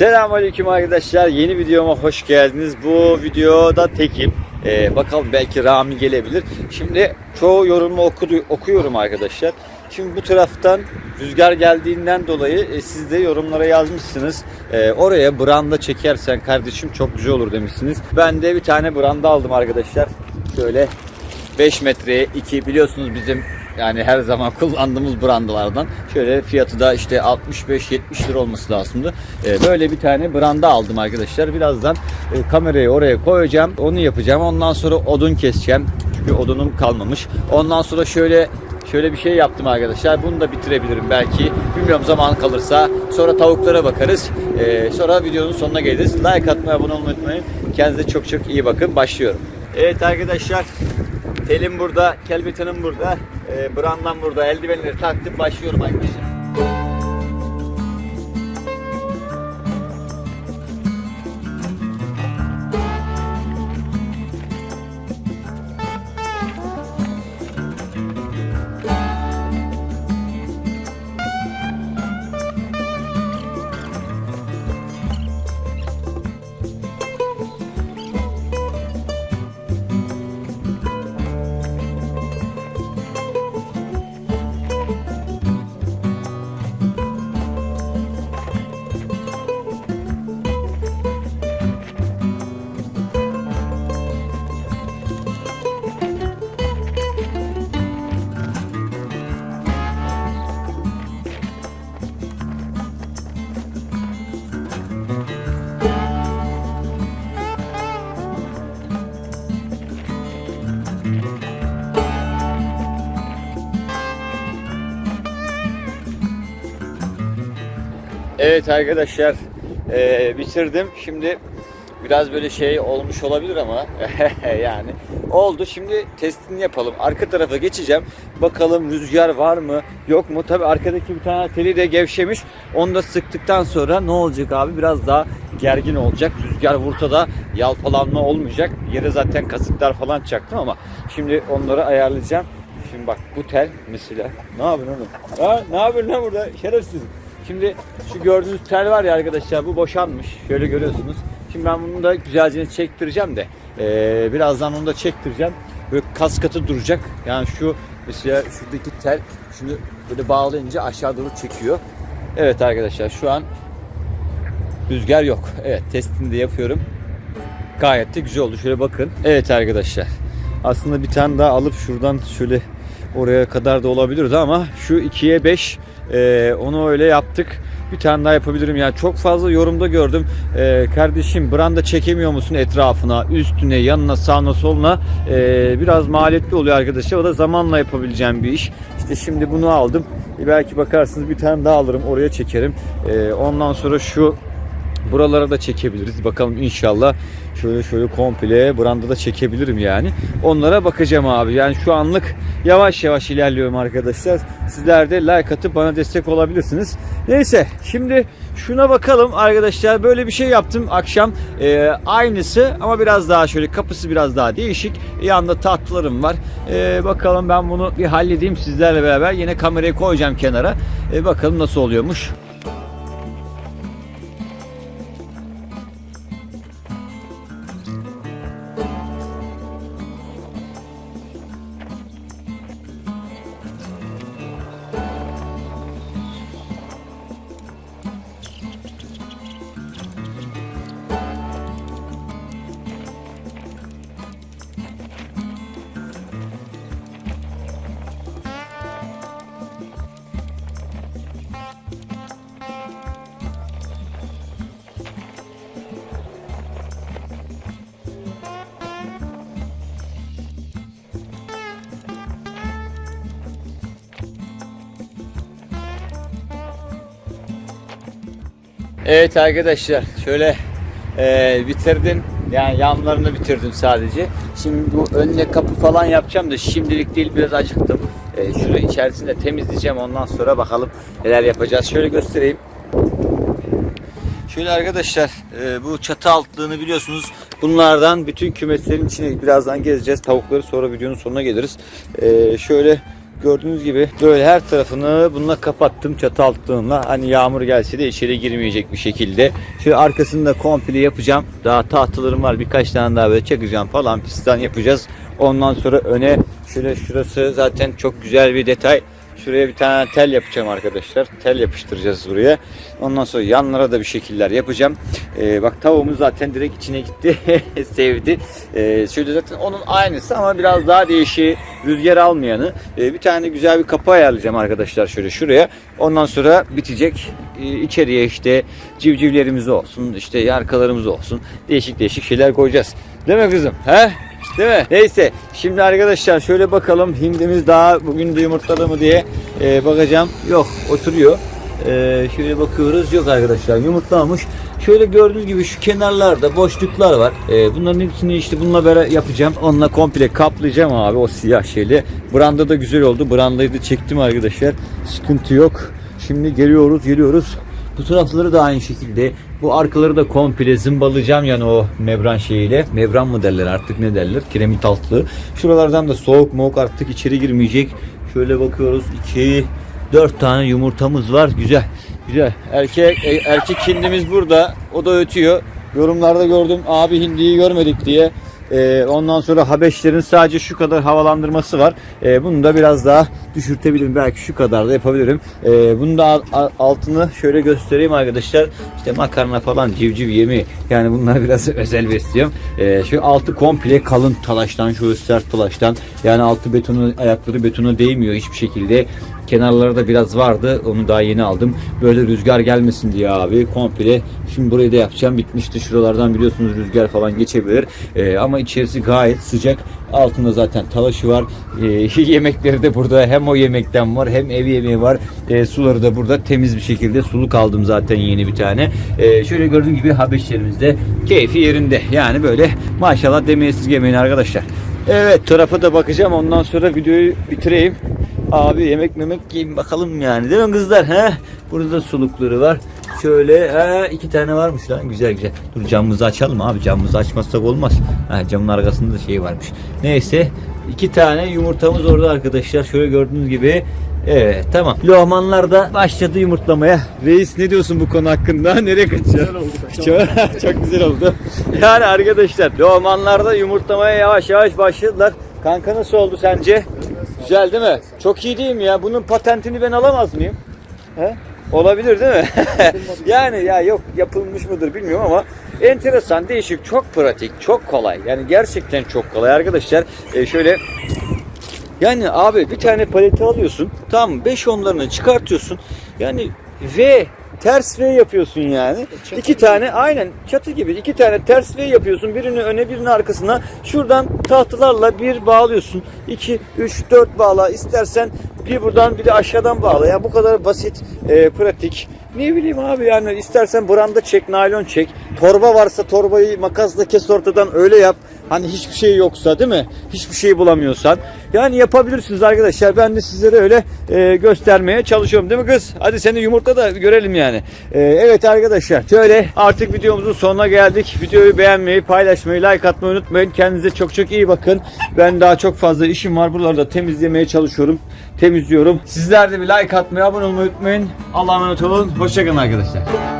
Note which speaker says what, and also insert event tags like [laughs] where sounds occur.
Speaker 1: Selamünaleyküm arkadaşlar. Yeni videoma hoş geldiniz. Bu videoda tekim. Ee, bakalım belki Rami gelebilir. Şimdi çoğu yorumu okudu, okuyorum arkadaşlar. Şimdi bu taraftan rüzgar geldiğinden dolayı e, siz de yorumlara yazmışsınız. E, oraya branda çekersen kardeşim çok güzel olur demişsiniz. Ben de bir tane branda aldım arkadaşlar. Şöyle 5 metreye 2 biliyorsunuz bizim yani her zaman [laughs] kullandığımız brandalardan. Şöyle fiyatı da işte 65-70 lira olması lazımdı. Ee, böyle bir tane branda aldım arkadaşlar. Birazdan e, kamerayı oraya koyacağım. Onu yapacağım. Ondan sonra odun keseceğim. Çünkü odunum kalmamış. Ondan sonra şöyle Şöyle bir şey yaptım arkadaşlar. Bunu da bitirebilirim belki. Bilmiyorum zaman kalırsa. Sonra tavuklara bakarız. Ee, sonra videonun sonuna geliriz. Like atmayı, abone olmayı unutmayın. Kendinize çok çok iyi bakın. Başlıyorum. Evet arkadaşlar. Telim burada, kelbetanım burada, e, brandam burada, eldivenleri taktım başlıyorum arkadaşlar. Evet arkadaşlar e, bitirdim. Şimdi biraz böyle şey olmuş olabilir ama [laughs] yani oldu. Şimdi testini yapalım. Arka tarafa geçeceğim. Bakalım rüzgar var mı yok mu? Tabi arkadaki bir tane teli de gevşemiş. Onu da sıktıktan sonra ne olacak abi? Biraz daha gergin olacak. Rüzgar vursa da yalpalanma olmayacak. Yere zaten kasıklar falan çaktım ama şimdi onları ayarlayacağım. Şimdi bak bu tel mesela. Ne yapıyorsun oğlum? Ha, ne yapıyorsun lan burada? Şerefsiz. Şimdi şu gördüğünüz tel var ya arkadaşlar bu boşanmış. Şöyle görüyorsunuz. Şimdi ben bunu da güzelce çektireceğim de. eee, birazdan onu da çektireceğim. Böyle kas katı duracak. Yani şu mesela şuradaki tel şimdi böyle bağlayınca aşağı doğru çekiyor. Evet arkadaşlar şu an rüzgar yok. Evet testini de yapıyorum. Gayet de güzel oldu. Şöyle bakın. Evet arkadaşlar. Aslında bir tane daha alıp şuradan şöyle oraya kadar da olabilirdi ama şu 2'ye 5 e, onu öyle yaptık. Bir tane daha yapabilirim. Yani çok fazla yorumda gördüm. E, kardeşim branda çekemiyor musun etrafına, üstüne, yanına, sağına, soluna? E, biraz maliyetli oluyor arkadaşlar. O da zamanla yapabileceğim bir iş. İşte şimdi bunu aldım. E, belki bakarsınız bir tane daha alırım. Oraya çekerim. E, ondan sonra şu Buralara da çekebiliriz. Bakalım inşallah şöyle şöyle komple branda da çekebilirim yani. Onlara bakacağım abi. Yani şu anlık yavaş yavaş ilerliyorum arkadaşlar. Sizler de like atıp bana destek olabilirsiniz. Neyse şimdi şuna bakalım arkadaşlar. Böyle bir şey yaptım akşam. Ee, aynısı ama biraz daha şöyle kapısı biraz daha değişik. Yanında tatlılarım var. Ee, bakalım ben bunu bir halledeyim sizlerle beraber. Yine kamerayı koyacağım kenara. Ee, bakalım nasıl oluyormuş. Evet arkadaşlar şöyle e, bitirdim. Yani yanlarını bitirdim sadece. Şimdi bu önüne kapı falan yapacağım da şimdilik değil biraz acıktım. E, şurayı içerisini de temizleyeceğim ondan sonra bakalım neler yapacağız. Şöyle göstereyim. Şöyle arkadaşlar e, bu çatı altlığını biliyorsunuz. Bunlardan bütün kümeslerin içine birazdan gezeceğiz. Tavukları sonra videonun sonuna geliriz. E, şöyle Gördüğünüz gibi böyle her tarafını bununla kapattım çatı altlığımla. Hani yağmur gelse de içeri girmeyecek bir şekilde. Şöyle arkasını da komple yapacağım. Daha tahtalarım var birkaç tane daha böyle çakacağım falan pistan yapacağız. Ondan sonra öne şöyle şurası zaten çok güzel bir detay. Şuraya bir tane tel yapacağım arkadaşlar. Tel yapıştıracağız buraya. Ondan sonra yanlara da bir şekiller yapacağım. Ee, bak tavuğumuz zaten direkt içine gitti. [laughs] Sevdi. Ee, şöyle zaten onun aynısı ama biraz daha değişiği rüzgar almayanı. Ee, bir tane güzel bir kapı ayarlayacağım arkadaşlar şöyle şuraya. Ondan sonra bitecek. Ee, içeriye işte civcivlerimiz olsun, işte yarkalarımız olsun. Değişik değişik şeyler koyacağız. Değil mi kızım? He? Değil mi? Neyse şimdi arkadaşlar şöyle bakalım hindimiz daha bugün de yumurtladı mı diye e, bakacağım. Yok oturuyor. E, şöyle bakıyoruz yok arkadaşlar yumurtlamış. Şöyle gördüğünüz gibi şu kenarlarda boşluklar var. E, bunların hepsini işte bununla beraber yapacağım. Onunla komple kaplayacağım abi o siyah şeyle. Branda da güzel oldu. Brandayı da çektim arkadaşlar. Sıkıntı yok. Şimdi geliyoruz geliyoruz. Bu tarafları da aynı şekilde. Bu arkaları da komple zımbalayacağım yani o membran şeyiyle. Membran mı derler artık ne derler? Kiremit altlı. Şuralardan da soğuk moğuk artık içeri girmeyecek. Şöyle bakıyoruz. 2 4 tane yumurtamız var. Güzel. Güzel. Erkek e, erkek hindimiz burada. O da ötüyor. Yorumlarda gördüm abi hindiyi görmedik diye. Ee, ondan sonra Habeşlerin sadece şu kadar havalandırması var. Ee, bunu da biraz daha düşürtebilirim. Belki şu kadar da yapabilirim. Ee, bunu da al- al- altını şöyle göstereyim arkadaşlar. İşte makarna falan civciv yemi. Yani bunlar [laughs] biraz özel besliyorum. Şu altı komple kalın talaştan, şu sert talaştan. Yani altı betonu, ayakları betona değmiyor hiçbir şekilde. Kenarları da biraz vardı. Onu daha yeni aldım. Böyle rüzgar gelmesin diye abi komple. Şimdi burayı da yapacağım. Bitmişti. Şuralardan biliyorsunuz rüzgar falan geçebilir. Ee, ama içerisi gayet sıcak. Altında zaten talaşı var. Ee, [laughs] yemekleri de burada. Hem o yemekten var hem ev yemeği var. Ee, suları da burada temiz bir şekilde suluk aldım zaten yeni bir tane. Ee, şöyle gördüğünüz gibi Habeşlerimiz de keyfi yerinde. Yani böyle maşallah demeyi esirgemeyin arkadaşlar. Evet tarafa da bakacağım. Ondan sonra videoyu bitireyim. Abi yemek memek yiyin bakalım yani değil mi kızlar? He? Burada da sulukları var. Şöyle he, iki tane varmış lan güzel güzel. Dur camımızı açalım abi camımızı açmazsak olmaz. Ha, camın arkasında da şey varmış. Neyse iki tane yumurtamız orada arkadaşlar. Şöyle gördüğünüz gibi Evet tamam. Lohmanlar da başladı yumurtlamaya. Reis ne diyorsun bu konu hakkında? [laughs] Nereye kaçacağız? Çok, [laughs] çok güzel oldu. [laughs] Yani arkadaşlar lohmanlar da yumurtlamaya yavaş yavaş başladılar. Kanka nasıl oldu sence? Güzel değil mi? Çok iyi değil mi ya? Bunun patentini ben alamaz mıyım? He? Olabilir değil mi? [laughs] yani ya yok yapılmış mıdır bilmiyorum ama enteresan, değişik, çok pratik, çok kolay. Yani gerçekten çok kolay arkadaşlar. Ee, şöyle yani abi bir tane paleti alıyorsun. Tamam 5 onlarını çıkartıyorsun. Yani V ters V yapıyorsun yani. iki tane aynen çatı gibi iki tane ters V yapıyorsun. Birini öne birini arkasına. Şuradan tahtalarla bir bağlıyorsun. 2 3 4 bağla. İstersen bir buradan bir de aşağıdan bağla. Ya bu kadar basit, e, pratik. Ne bileyim abi yani istersen branda çek, naylon çek. Torba varsa torbayı makasla kes ortadan öyle yap. Hani hiçbir şey yoksa değil mi? Hiçbir şey bulamıyorsan. Yani yapabilirsiniz arkadaşlar. Ben de sizlere öyle e, göstermeye çalışıyorum değil mi kız? Hadi seni yumurta da görelim yani. E, evet arkadaşlar. Şöyle artık videomuzun sonuna geldik. Videoyu beğenmeyi, paylaşmayı, like atmayı unutmayın. Kendinize çok çok iyi bakın. Ben daha çok fazla işim var. Buraları da temizlemeye çalışıyorum. Temizliyorum. Sizler de bir like atmayı, abone olmayı unutmayın. Allah'a emanet olun. Hoşçakalın arkadaşlar.